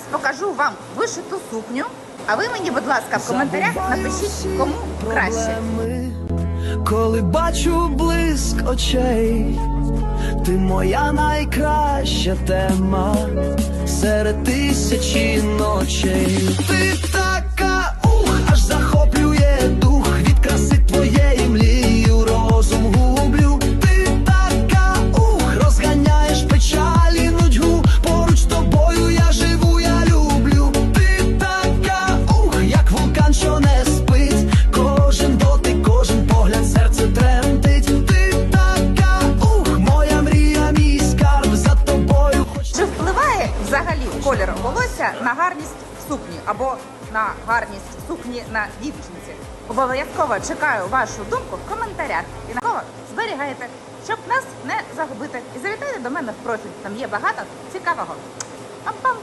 зараз покажу вам вишиту сукню. А ви мені, будь ласка, в коментарях напишіть, кому краще. коли бачу блиск очей, ти моя найкраща тема серед тисячі ночей. Ти взагалі колір волосся на гарність сукні або на гарність сукні на дівчинці? Обов'язково чекаю вашу думку в коментарях і на кого зберігайте, щоб нас не загубити. І завітайте до мене в профіль. Там є багато цікавого. Пам-пам!